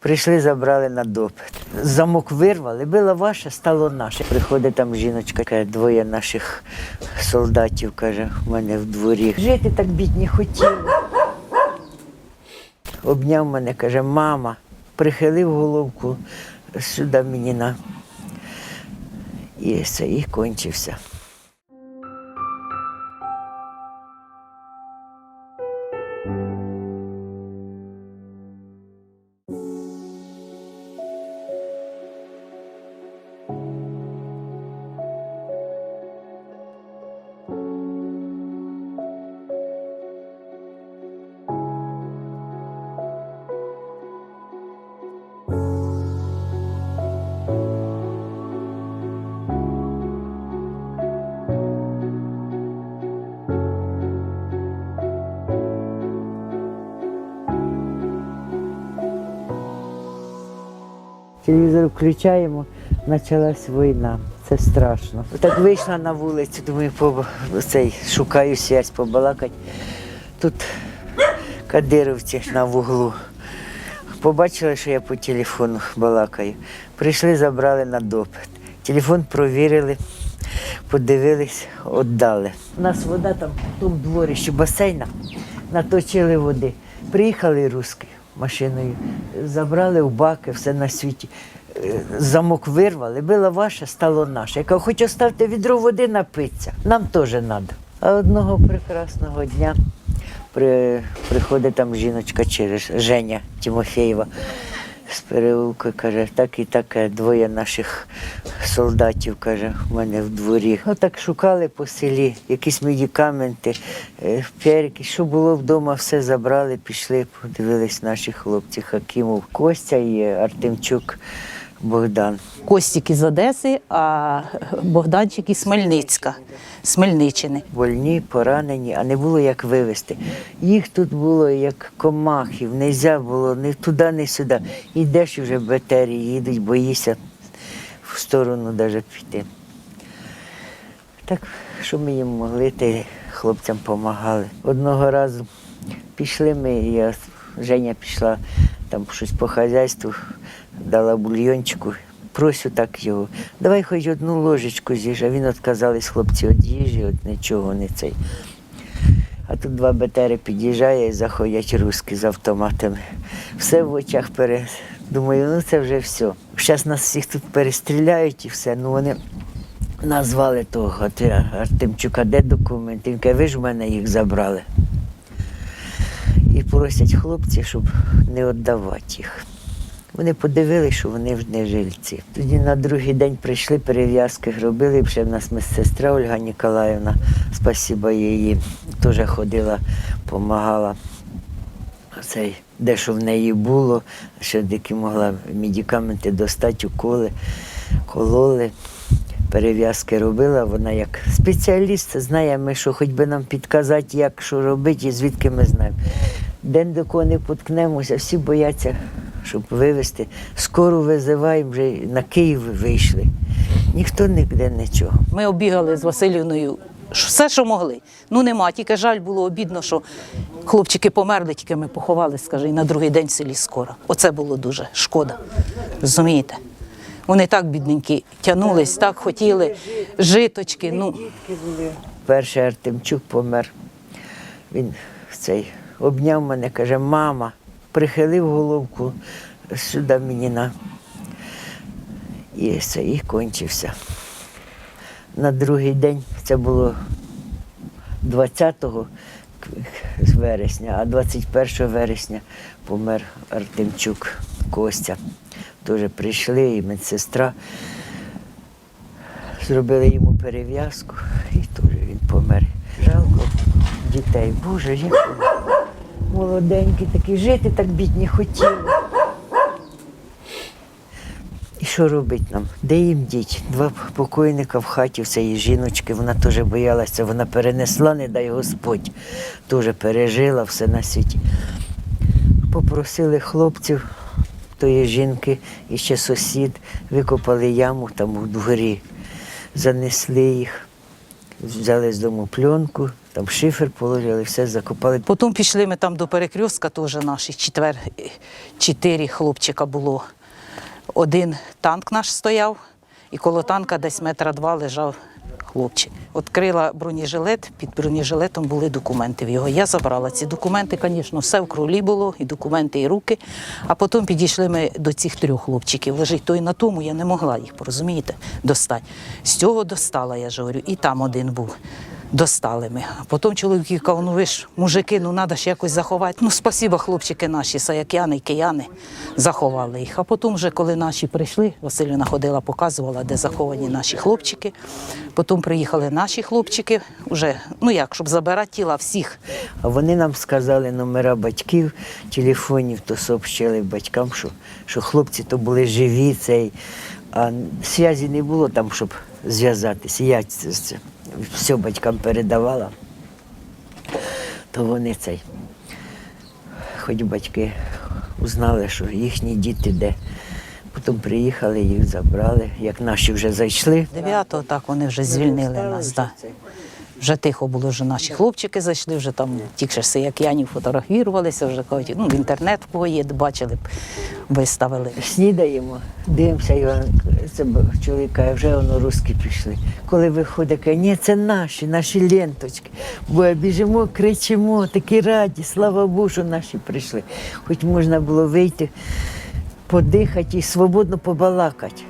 Прийшли, забрали на допит. Замок вирвали, було ваше, стало наше. Приходить там жіночка, каже, двоє наших солдатів, каже, у мене в дворі. Жити так бідні хотіли. Обняв мене, каже, мама, прихилив головку сюди мені на. І все, і кончився. Телевізор включаємо, почалась війна. Це страшно. Так вийшла на вулицю, думаю, по цей, шукаю сєць побалакати. Тут кадировці на вуглу. Побачили, що я по телефону балакаю. Прийшли, забрали на допит. Телефон провірили, подивились, віддали. У нас вода там в тому дворищі басейна, наточили води. Приїхали русські машиною, забрали в баки, все на світі. Е, Замок вирвали, було ваше, стало наше. Я кажу, хоч оставте відро води напитися, нам теж треба. А одного прекрасного дня при, приходить там жіночка через Женя Тимофєєва з переулку, каже, так і так двоє наших солдатів, каже, в мене в дворі. Отак шукали по селі, якісь медикаменти, е, перки, що було вдома, все забрали, пішли, подивились наші хлопці Хакімов Костя і Артемчук Богдан. Костік із Одеси, а Богданчик із Хмельницька, з Хмельниччини. Больні, поранені, а не було як вивезти. Їх тут було як комахів, не можна було ні туди, ні сюди. Йдеш і вже бетері їдуть, боїшся в сторону навіть піти. Так, що ми їм могли, те хлопцям допомагали. Одного разу пішли ми, я, Женя пішла там щось по хазяйству, дала бульйончику. Просю так його, давай хоч одну ложечку з'їж, а він відказались хлопці від їжі, от нічого не цей. А тут два БТРи під'їжджає і заходять руски з автоматами. Все в очах пере. Думаю, ну це вже все. Зараз нас всіх тут перестріляють і все. Ну вони назвали того Артемчука, де документи. Він каже, ви ж в мене їх забрали. І просять хлопці, щоб не віддавати їх. Вони подивилися, що вони ж не жильці. Тоді на другий день прийшли, перев'язки робили. Ще в нас медсестра Ольга Ніколаївна, спасіба її, теж ходила, допомагала. Цей, де що в неї було, що деякі могла медикаменти достати, уколи, кололи, перев'язки робила. Вона як спеціаліст знає, ми, що хоч би нам підказати, як що робити і звідки ми знаємо. День до кого не поткнемося, всі бояться, щоб вивезти. Скоро визиваємо, вже на Київ вийшли. Ніхто ніде нічого. Ми обігали з Василівною все, що могли. Ну нема. Тільки жаль було обідно, що хлопчики померли, тільки ми поховали, скажи, і на другий день в селі скоро. Оце було дуже шкода. Розумієте? Вони так бідненькі тянулись, так хотіли житочки. Ну, Перший Артемчук помер. Він цей обняв мене, каже, мама, прихилив головку сюди мені на. І все, і кончився. На другий день це було 20 вересня, а 21 вересня помер Артемчук Костя. Теж прийшли і медсестра. Зробили йому перев'язку і теж він помер. Жалко дітей. Боже, як молоденькі такі, жити так бідні хотіли. І що робить нам? Де їм діть? Два покойника в хаті в цієї жіночки, вона теж боялася, вона перенесла, не дай Господь, теж пережила все на світі. Попросили хлопців тої жінки і ще сусід, викопали яму там у дворі, занесли їх, взяли з дому пленку, Там шифер положили, все закопали. Потім пішли ми там до перекрестка, теж наші четвер, чотири хлопчика було. Один танк наш стояв, і коло танка десь метра два лежав хлопчик. Відкрила бронежилет, під бронежилетом були документи в його. Я забрала ці документи, звісно, все в кролі було, і документи, і руки. А потім підійшли ми до цих трьох хлопчиків. Лежить той на тому, я не могла їх, порозумієте, достати. З цього достала, я ж говорю, і там один був. Достали ми. А потім чоловік каже, ну ви ж мужики, ну треба ж якось заховати. Ну, спасіба, хлопчики наші, саякяни, кияни, заховали їх. А потім, вже, коли наші прийшли, Василівна ходила, показувала, де заховані наші хлопчики. Потім приїхали наші хлопчики, вже, ну як, щоб забирати тіла всіх. Вони нам сказали номера батьків, телефонів, то сообщили батькам, що, що хлопці то були живі, цей, а зв'язі не було там, щоб зв'язатися. Я це, це все батькам передавала, то вони цей. Хоч батьки узнали, що їхні діти де. Потім приїхали, їх забрали. Як наші вже зайшли. Дев'ятого так вони вже звільнили нас. Да. Вже тихо було, вже наші хлопчики зайшли, вже там тільки ж як Янів фотографірувалися, вже кажуть, ну, в інтернет в кого є, бачили б, виставили. Снідаємо, дивимося, Іван, це чоловік каже, вже воно русські пішли. Коли виходить, каже, ні, це наші, наші ленточки. Бо біжимо, кричимо, такі раді, слава Богу, що наші прийшли. Хоч можна було вийти, подихати і свободно побалакати.